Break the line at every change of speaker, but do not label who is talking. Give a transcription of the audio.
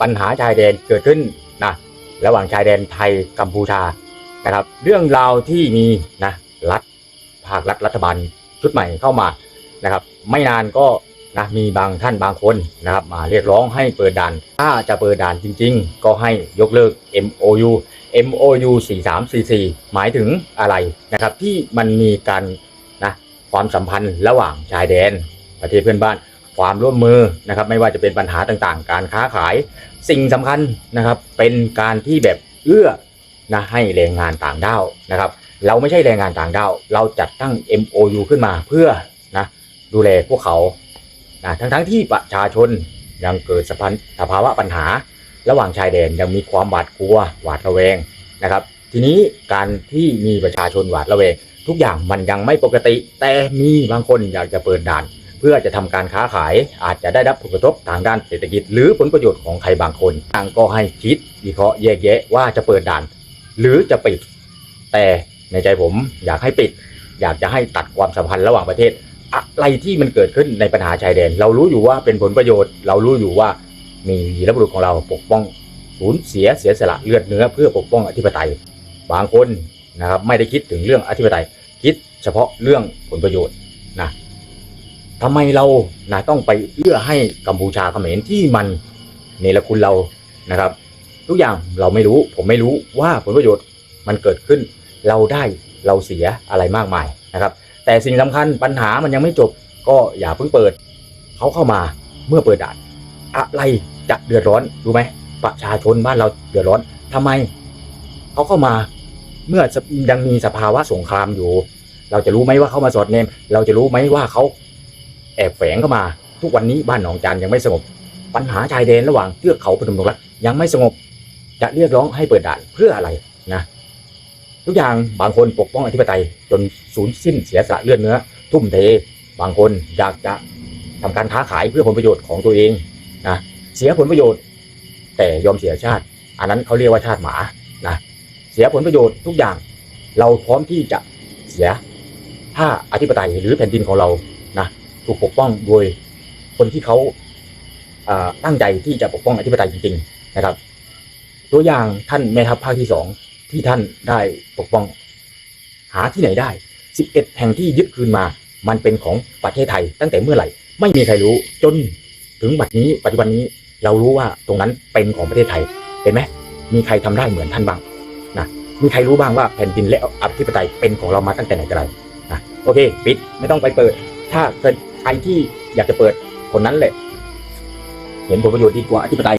ปัญหาชายแดนเกิดขึ้นนะระหว่างชายแดนไทยกัมพูชานะครับ เรื่องราวที่มีนะรัฐภาครัฐรัฐบาลชุดใหม่เข้ามานะครับ ไม่นานก็นะมีบางท่านบางคนนะครับ มาเรียกร้องให้เปิดด่าน ถ้าจะเปิดด่านจริง ๆ ก็ให้ยกเลิก MOU MOU 4344 หมายถึงอะไรนะครับ ที่มันมีการนะความสัมพันธ์ระหว่างชายแดนประเทศเพื่อนบ้าน ความร่วมมือนะครับไม่ว่าจะเป็นปัญหาต่างๆ การค้าขายสิ่งสำคัญนะครับเป็นการที่แบบเอื้อนะให้แรงงานต่างด้าวนะครับ เราไม่ใช่แรงงานต่างด้าวเราจัดตั้ง MOU ขึ้นมาเพื่อนะดูแลพวกเขานะทั้งๆที่ประชาชนยังเกิดสภาวะปัญหา ระหว่างชายแดนยังมีความหวาดกลัวหวาดระแวงนะครับ ทีนี้การที่มีประชาชนหวาดระแวง ทุกอย่างมันยังไม่ปกติ แต่มีบางคนอยากจะเปิดด่าน พื่อจะทำการค้าขาย อาจจะได้รับผลกระทบทางด้านเศรษฐกิจ หรือผลประโยชน์ของใครบางคนทางก็ให้คิดวิเคราะห์แยกแยะว่าจะเปิดด่าน หรือจะปิด แต่ในใจผมอยากให้ปิด อยากจะให้ตัดความสัมพันธ์ระหว่างประเทศ อะไรที่มันเกิดขึ้นในปัญหาชายแดน เรารู้อยู่ว่าเป็นผลประโยชน์ เรารู้อยู่ว่ามีวีรบุรุษของเราปกป้องสูญเสียเสียสละเลือดเนื้อเพื่อปกป้องอธิปไตย บางคนนะครับไม่ได้คิดถึงเรื่องอธิปไตย คิดเฉพาะเรื่องผลประโยชน์นะ ทำไมเรานะต้องไปเอื้อให้กัมพูชาเขมรที่มันเนรคุณเรานะครับ ทุกอย่างเราไม่รู้ผมไม่รู้ว่าผลประโยชน์มันเกิดขึ้น เราได้เราเสียอะไรมากมายนะครับ แต่สิ่งสำคัญปัญหามันยังไม่จบก็อย่าเพิ่งเปิดเขาเข้ามาเมื่อเปิดด่านอะไรจะเดือดร้อนรู้ไหมประชาชนบ้านเราเดือดร้อนทำไมเขาเข้ามาเมื่อยังมีสภาวะสงครามอยู่ เราจะรู้ไหมว่าเขามาสอดเนม เราจะรู้ไหมว่าเขา แอบแฝงเข้ามา ทุกวันนี้บ้านหนองจานยังไม่สงบ ปัญหาชายแดนระหว่างเทือกเขาพนมดงรักยังไม่สงบ จะเรียกร้องให้เปิดด่านเพื่ออะไรนะทุกอย่างบางคนปกป้องอธิปไตยจนสูญสิ้นเสียสละเลือดเนื้อ ทุ่มเท บางคนอยากจะทำการค้าขายเพื่อผลประโยชน์ของตัวเองนะเสียผลประโยชน์ แต่ยอมเสียชาติ อันนั้นเขาเรียกว่าชาติหมานะเสียผลประโยชน์ทุกอย่างเราพร้อมที่จะเสียถ้าอธิปไตยหรือแผ่นดินของเรานะ ถูกปกป้องโดยคนที่เขาตั้งใจที่จะปกป้องอธิปไตยจริง ๆ นะครับ ตัวอย่างท่านแม่ทัพภาคที่สองที่ท่านได้ปกป้อง หาที่ไหนได้ 11 แห่งที่ยึดคืนมา มันเป็นของประเทศไทยตั้งแต่เมื่อไหร่ ไม่มีใครรู้จนถึงบัดนี้ปัจจุบันนี้เรารู้ว่าตรงนั้นเป็นของประเทศไทยเห็นไหมมีใครทำได้เหมือนท่านบ้างนะมีใครรู้บ้างว่าแผ่นดินและอธิปไตยเป็นของเรามาตั้งแต่ไหนแต่ไรนะโอเค ปิดไม่ต้องไปเปิด ถ้าเกิด ใครที่อยากจะเปิดคนนั้นแหละ เห็นผลประโยชน์ดีกว่าอธิปไตย